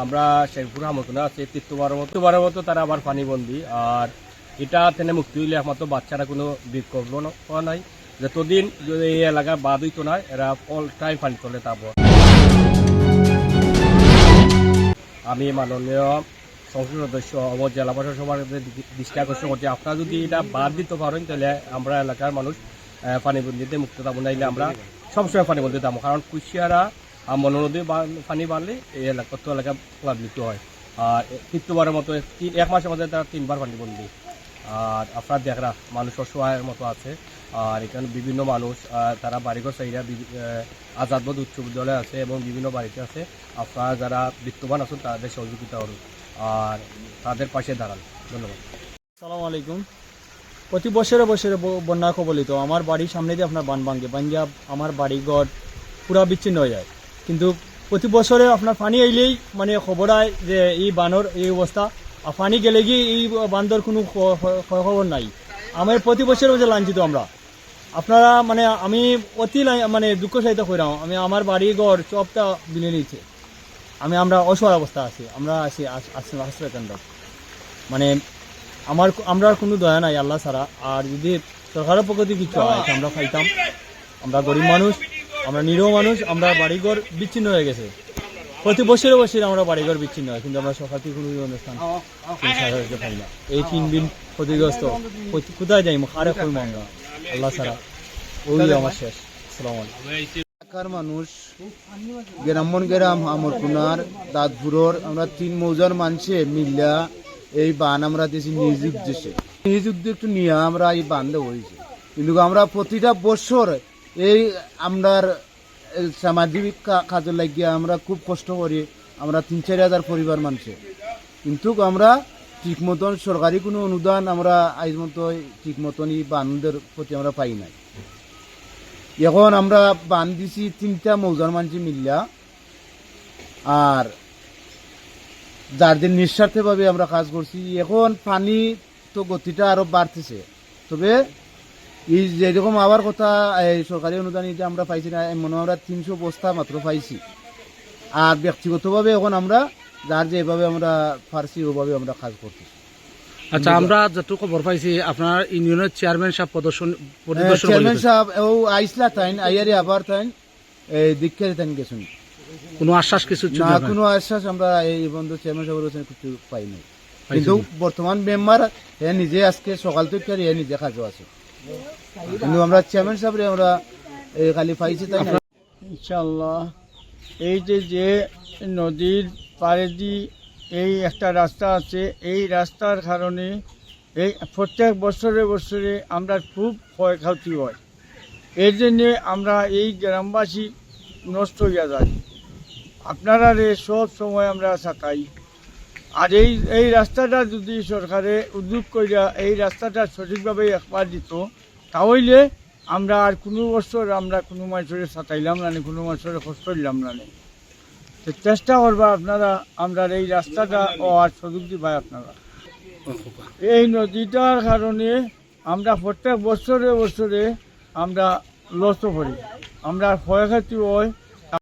আমরা শেরপুর হামকুনা আছে তৃতীয়বারের মতো তৃতীয়বারের মতো তারা আবার পানিবন্দি। আর এটা তেনে মুক্তি হইলে একমাত্র বাচ্চারা কোনো বিকল্প ন- পাওয়া নাই। যতদিন যদি এই এলাকায় বাদ হইতো না, এরা অল টাইম পানি তোলে তারপর। আমি মাননীয় সংসদ সদস্য অবর জেলা প্রশাসনের দৃষ্টি আকর্ষণ করছি। আপনারা যদি এটা বাদ দিতে পারেন, তাহলে আমরা এলাকার মানুষ পানিবন্দিতে মুক্ত থাকব নাইলে আমরা সবসময় পানিবন্দি থাকব কারণ কুশিয়ারা আর মনো নদী পানি বাড়লে এই এলাকা তো এলাকা প্লাবিত হয়। আর তৃতীয়বারের মতো এক মাসের মধ্যে তারা তিনবার পানিবন্দি আর আপনারা দেখরা মানুষ অসহায়ের মতো আছে। আর এখানে বিভিন্ন মানুষ তারা বাড়িঘর চাইরা আজাদবোধ উচ্চ বিদ্যালয় আছে এবং বিভিন্ন বাড়িতে আছে। আপনারা যারা বিত্তবান আছেন তাদের সহযোগিতা করুন আর তাদের পাশে দাঁড়ান ধন্যবাদ। সালাম আলাইকুম। প্রতি বছরে বছরে বন্যা কবলিত। আমার বাড়ির সামনে দিয়ে আপনার বান ভাঙ্গে পাঞ্জাব আমার বাড়িঘর পুরা বিচ্ছিন্ন হয়ে যায়। কিন্তু প্রতি বছরে আপনার পানি আইলেই মানে খবর হয় যে এই বানর এই অবস্থা আর পানি গেলে গিয়ে এই বান্দর কোনো খবর নাই। আমার প্রতি বছরে বছর লাঞ্ছিত আমরা। আপনারা মানে আমি অতি মানে দুঃখ সাহিত্য কইরাম আমি আমার বাড়ি ঘর সবটা বিলে নিয়েছে আমি আমরা অসহায় অবস্থা আছি। আমরা আছি আশ্রয় কেন্দ্র মানে আমার আমরা কোনো দয়া নাই, আল্লাহ ছাড়া। আর যদি সরকারের পক্ষ থেকে কিছু হয় আমরা খাইতাম। আমরা গরিব মানুষ। আমরা নিরীহ মানুষ, আমরা বাড়িঘর বিচ্ছিন্ন হয়ে গেছে। প্রতি বছরে বছরে আমরা বাড়িঘর বিচ্ছিন্ন হয়, কিন্তু আমরা সরকার থেকে কোনো অনুষ্ঠান পাই না। এই তিন দিন ক্ষতিগ্রস্ত। কোথায় যাই আরে কইম আমরা আল্লাহ ছাড়া। ওই আমার শেষ। সালাম এলাকার মানুষ গ্রামন গ্রাম আমরকুনার দাঁতপুরর আমরা তিন মৌজার মানুষে মিল্লা এই বান আমরা দিয়েছি নিজ উদ্দেশ্যে। নিজ উদ্যোগ নিয়ে আমরা এই বান্ধে হয়েছে। কিন্তু আমরা প্রতিটা বছর এই আমরার সামাজিক কাজে লাগিয়ে আমরা খুব কষ্ট করি। আমরা তিন, চার হাজার পরিবার মানুষে কিন্তু আমরা ঠিক মতন সরকারি কোনো অনুদান আমরা আজ মতো ঠিক মতন এই বান্ধের প্রতি আমরা পাই নাই। এখন আমরা বান দিছি, তিনটা মৌজার মানছি মিল্লা। আর যাদের নিঃস্বার্থে ভাবে আমরা কাজ করছি, এখন পানি তো গতিটা আরও বাড়তেছে। তবে এই যেরকম আবার কথা এই সরকারি অনুদান এটা আমরা পাইছি না মনে হয় আমরা তিনশো বস্তা মাত্র পাইছি। আর ব্যক্তিগতভাবে এখন আমরা যার যেভাবে আমরা পারছি ওভাবে আমরা কাজ করতেছি আচ্ছা আমরা যত খবর পাইছি আপনার ইউনিয়নের চেয়ারম্যান সাহেব প্রদর্শন চেয়ারম্যান সাহেব ও আইসলা তাইন আইয়ারি আবার তাইন এই দীক্ষারি তাইন গেছেন। কোনো আশ্বাস কিছু না কোনো আশ্বাস আমরা এই বন্ধু চেয়ারম্যান সাহেবের কাছে কিছু পাই নাই কিন্তু বর্তমান মেম্বার হে নিজে আজকে সকাল থেকে হে নিজে কাজও আছে। কিন্তু আমরা চেয়ারম্যান সাহেবরে আমরা খালি পাইছি তাই না? ইনশাল্লাহ এই যে যে নদীর পাড়ে দি এই একটা রাস্তা আছে, এই রাস্তার কারণে এই প্রত্যেক বছরে বছরে আমরা খুব ক্ষয়ক্ষতি হয়। এর জন্যে আমরা এই গ্রামবাসী নষ্ট হইয়া যায়। আপনারা রে সব সময় আমরা থাকাই। আর এই এই রাস্তাটা যদি সরকারে উদ্যোগ করিয়া এই রাস্তাটা সঠিকভাবে একবার দিত তাহলে আমরা আর কোনো বছর আমরা কোনো মানুষের সাঁতাইলাম না কোনো মানুষের কষ্ট দিলাম না। তো চেষ্টা করবা আপনারা, আমরা এই রাস্তাটা ও আর সুযোগ দিবাই আপনারা এই নদীটার কারণে আমরা প্রত্যেক বছরে বছরে আমরা লস করি আমরা ক্ষয়ক্ষতি হয়